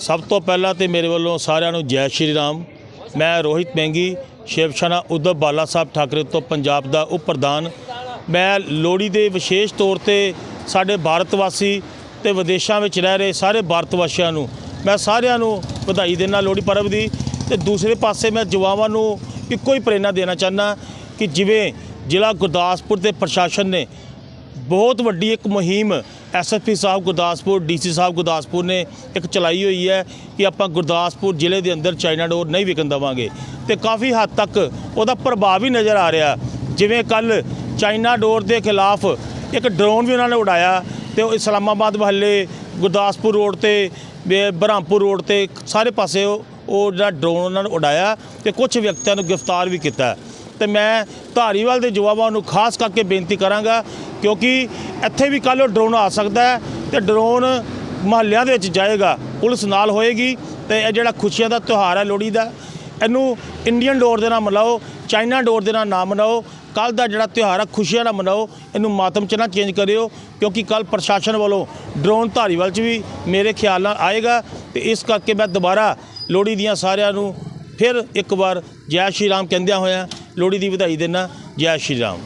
ਸਭ ਤੋਂ ਪਹਿਲਾਂ ਤੇ ਮੇਰੇ ਵੱਲੋਂ ਸਾਰਿਆਂ ਨੂੰ ਜੈ ਸ਼੍ਰੀ ਰਾਮ। ਮੈਂ ਰੋਹਿਤ ਮੈਂਗੀ ਸ਼ਿਵ ਸੈਨਾ ਉद्धਵ ਬਾਲਾ ਸਾਹਿਬ ਠਾਕਰੇ ਤੋਂ ਪੰਜਾਬ ਦਾ ਉਪ ਪ੍ਰਧਾਨ ਮੈਂ ਲੋਹੜੀ ਦੇ ਵਿਸ਼ੇਸ਼ ਤੌਰ ਤੇ ਸਾਡੇ ਭਾਰਤ ਵਾਸੀ ਤੇ ਵਿਦੇਸ਼ਾਂ ਵਿੱਚ ਰਹਿ ਰਹੇ ਸਾਰੇ ਭਾਰਤ ਵਾਸੀਆਂ ਨੂੰ ਮੈਂ ਸਾਰਿਆਂ ਨੂੰ ਵਧਾਈ ਦੇਣਾ ਲੋਹੜੀ ਪਰਬ ਦੀ। ਤੇ ਦੂਸਰੇ ਪਾਸੇ ਮੈਂ ਜਵਾਨਾਂ ਨੂੰ ਇੱਕੋ ਹੀ ਪ੍ਰੇਰਨਾ ਦੇਣਾ ਚਾਹੁੰਦਾ ਕਿ ਜਿਵੇਂ ਜ਼ਿਲ੍ਹਾ ਗੁਰਦਾਸਪੁਰ ਦੇ ਪ੍ਰਸ਼ਾਸਨ ਨੇ ਬਹੁਤ ਵੱਡੀ ਇੱਕ ਮੁਹਿੰਮ ਐਸਐਸਪੀ ਸਾਹਿਬ ਗੁਰਦਾਸਪੁਰ ਡੀਸੀ ਸਾਹਿਬ ਗੁਰਦਾਸਪੁਰ ਨੇ ਇੱਕ ਚਲਾਈ ਹੋਈ ਹੈ ਕਿ ਆਪਾਂ ਗੁਰਦਾਸਪੁਰ ਜ਼ਿਲ੍ਹੇ ਦੇ ਅੰਦਰ ਚਾਈਨਾ ਡੋਰ ਨਹੀਂ ਵਿਕਣ ਦੇਵਾਂਗੇ। ਤੇ ਕਾਫੀ ਹੱਦ ਤੱਕ ਉਹਦਾ ਪ੍ਰਭਾਵ ਵੀ ਨਜ਼ਰ ਆ ਰਿਹਾ। ਜਿਵੇਂ ਕੱਲ ਚਾਈਨਾ ਡੋਰ ਦੇ ਖਿਲਾਫ ਇੱਕ ਡਰੋਨ ਵੀ ਉਹਨਾਂ ਨੇ ਉਡਾਇਆ ਤੇ ਉਹ ਇਸਲਾਮਾਬਾਦ ਮਹੱਲੇ, ਗੁਰਦਾਸਪੁਰ ਰੋਡ ਤੇ ਵੀ ਬ੍ਰਹਮਪੁਰ ਰੋਡ ਤੇ ਸਾਰੇ ਪਾਸੇ ਉਹ ਉਹ ਜਿਹੜਾ ਡਰੋਨ ਉਹਨਾਂ ਨੇ ਉਡਾਇਆ ਤੇ ਕੁਝ ਵਿਅਕਤੀਆਂ ਨੂੰ ਗ੍ਰਿਫਤਾਰ ਵੀ ਕੀਤਾ। ਤੇ ਮੈਂ ਧਾਰੀਵਾਲ ਦੇ ਜਵਾਬਾਂ ਨੂੰ ਖਾਸ ਕਰਕੇ ਬੇਨਤੀ ਕਰਾਂਗਾ ਕਿਉਂਕਿ ਇੱਥੇ ਵੀ ਕੱਲ੍ਹ ਡਰੋਨ ਆ ਸਕਦਾ ਹੈ ਤੇ ਡਰੋਨ ਮਹੱਲਿਆਂ ਦੇ ਵਿੱਚ ਜਾਏਗਾ, ਪੁਲਿਸ ਨਾਲ ਹੋਏਗੀ ਤੇ ਇਹ ਜਿਹੜਾ ਖੁਸ਼ੀਆਂ ਦਾ ਤਿਉਹਾਰ ਹੈ ਲੋਹੜੀ ਦਾ, ਇਹਨੂੰ ਇੰਡੀਅਨ ਡੋਰ ਦੇ ਨਾਲ ਮਨਾਓ ਚਾਈਨਾ ਡੋਰ ਦੇ ਨਾਲ ਨਾ ਮਨਾਓ ਕੱਲ ਦਾ ਜਿਹੜਾ ਤਿਉਹਾਰ ਹੈ ਖੁਸ਼ੀਆਂ ਨਾਲ ਮਨਾਓ, ਇਹਨੂੰ ਮਾਤਮ ਚ ਨਾ ਚੇਂਜ ਕਰਿਓ, ਕਿਉਂਕਿ ਕੱਲ ਪ੍ਰਸ਼ਾਸਨ ਵੱਲੋਂ ਡਰੋਨ ਧਾਰੀਵਾਲ ਚ ਵੀ ਮੇਰੇ ਖਿਆਲ ਨਾਲ ਆਏਗਾ ਤੇ ਇਸ ਕਰਕੇ ਮੈਂ ਦੁਬਾਰਾ ਲੋਹੜੀ ਦੀਆਂ ਸਾਰਿਆਂ ਨੂੰ ਫਿਰ ਇੱਕ ਵਾਰ ਜੈ ਸ਼੍ਰੀ ਰਾਮ ਕਹਿੰਦਿਆਂ ਹੋਇਆਂ ਲੋਹੜੀ ਦੀ ਵਧਾਈ ਦੇਣਾ ਜੈ ਸ਼੍ਰੀ ਰਾਮ।